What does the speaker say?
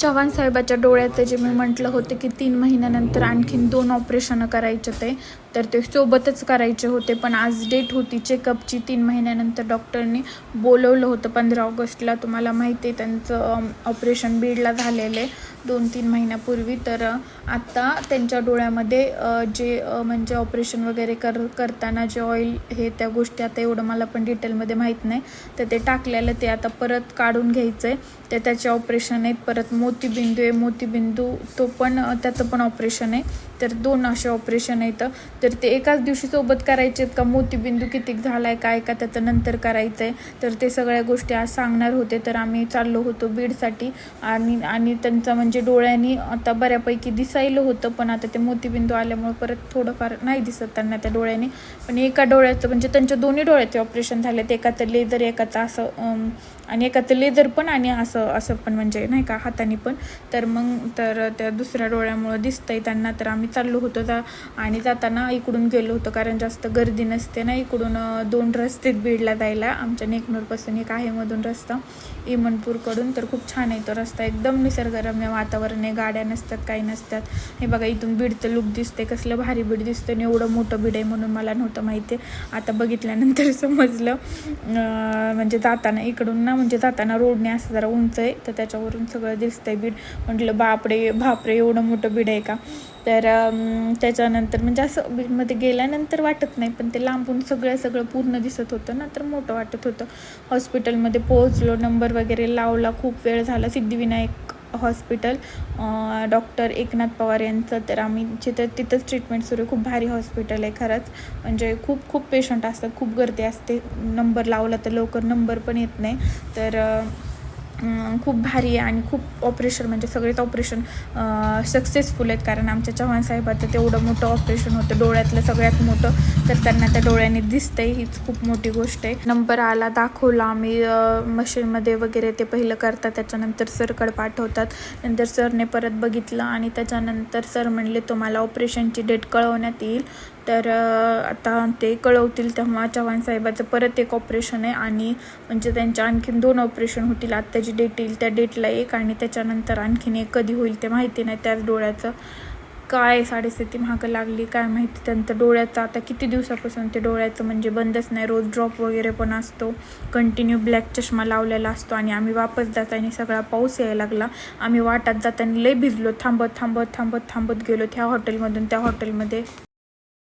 चव्हाण साहेबाच्या डोळ्याचं जे मी म्हटलं होतं की तीन महिन्यानंतर आणखीन दोन ऑपरेशनं करायचे ते तर ते सोबतच करायचे होते. पण आज डेट होती चेकअपची तीन महिन्यानंतर डॉक्टरनी बोलवलं होतं पंधरा ऑगस्टला. तुम्हाला माहिती आहे त्यांचं ऑपरेशन बीडला झालेलं आहे. दोन तीन महिन्यापूर्वी तर आत्ता त्यांच्या डोळ्यामध्ये जे म्हणजे ऑपरेशन वगैरे कर करताना जे ऑइल हे त्या गोष्टी आता एवढं मला पण डिटेलमध्ये माहीत नाही. तर ते टाकलेलं ते आता परत काढून घ्यायचं आहे तर त्याचे ऑपरेशन आहेत. परत मोतीबिंदू आहे. मोतीबिंदू तो पण त्याचं पण ऑपरेशन आहे. तर दोन असे ऑपरेशन आहेत. तर ते एकाच दिवशी सोबत करायचे आहेत का? मोतीबिंदू किती झाला आहे काय का त्याचं नंतर करायचं आहे तर ते सगळ्या गोष्टी आज सांगणार होते. तर आम्ही चाललो होतो बीडसाठी आणि आणि त्यांचा म्हणजे म्हणजे डोळ्यांनी आता बऱ्यापैकी दिसायलं होतं पण आता ते मोतीबिंदू आल्यामुळे परत थोडंफार नाही दिसत त्यांना त्या डोळ्याने. पण एका डोळ्याचं म्हणजे त्यांच्या दोन्ही डोळ्याचे ऑपरेशन झाले तर एका तर लेझर एकाचं असं आणि आणि एकाचं लेझर पण आणि असं असं पण म्हणजे नाही का हाताने पण. तर मग तर त्या दुसऱ्या डोळ्यामुळं दिसतंय त्यांना तर आम्ही चाललो होतो जा आणि जाताना इकडून गेलो होतो कारण जास्त गर्दी नसते ना इकडून दोन रस्तेत बीडला जायला. आमच्या नेकनूरपासून एक आहे मधून रस्ता इमनपूरकडून. तर खूप छान आहे तो रस्ता एकदम निसर्गरम्य वातावरण आहे गाड्या नसतात काही नसतात. हे बघा इथून बीडचं लुक दिसते कसलं भारी बीड दिसतं आणि एवढं मोठं बीड आहे म्हणून मला नव्हतं माहिती. आहे आता बघितल्यानंतर समजलं. म्हणजे जाताना इकडून ना म्हणजे जाताना रोडने असं जरा उंच आहे तर त्याच्यावरून सगळं दिसतंय बीड. म्हटलं बापरे बापरे एवढं मोठं बीड आहे का? तर त्याच्यानंतर म्हणजे असं बीडमध्ये गेल्यानंतर वाटत नाही पण ते लांबून सगळं सगळं पूर्ण दिसत होतं ना तर मोठं वाटत होतं. हॉस्पिटलमध्ये पोहोचलो नंबर वगैरे लावला खूप वेळ झाला. सिद्धिविनायक हॉस्पिटल डॉक्टर एकनाथ पवार यांचं तर आम्ही जिथं तिथंच ट्रीटमेंट सुरू आहे. खूप भारी हॉस्पिटल आहे खरंच. म्हणजे खूप खूप पेशंट असतात. खूप गर्दी असते. नंबर लावला तर लवकर नंबर पण येत नाही. तर खूप भारी आहे आणि खूप ऑपरेशन म्हणजे सगळेच ऑपरेशन सक्सेसफुल आहेत. कारण आमच्या चव्हाण साहेबाचं तेवढं मोठं ऑपरेशन होतं. डोळ्यातलं सगळ्यात मोठं तर त्यांना त्या डोळ्याने दिसतंय. हीच खूप मोठी गोष्ट आहे. नंबर आला दाखवला आम्ही मशीनमध्ये वगैरे ते पहिलं करतात. त्याच्यानंतर सरकड पाठवतात. नंतर सरने परत बघितलं आणि त्याच्यानंतर सर म्हणले तुम्हाला ऑपरेशनची डेट कळवण्यात येईल. तर आता ते कळवतील तेव्हा चव्हाण साहेबाचं परत एक ऑपरेशन आहे आणि म्हणजे त्यांच्या आणखीन दोन ऑपरेशन होतील. आत्ताची डेट येईल त्या डेटला एक आणि त्याच्यानंतर आणखीन एक कधी होईल ते माहिती नाही. त्याच डोळ्याचं काय साडेस्थिती महाग लागली काय माहिती त्यांचं डोळ्याचं आता किती दिवसापासून ते डोळ्याचं म्हणजे बंदच नाही. रोज ड्रॉप वगैरे पण असतो. कंटिन्यू ब्लॅक चष्मा लावलेला असतो आणि आम्ही वापस जाताना सगळा पाऊस यायला लागला. आम्ही वाटात जाताना लय भिजलो. थांबत थांबत थांबत थांबत गेलो त्या हॉटेलमधून त्या हॉटेलमध्ये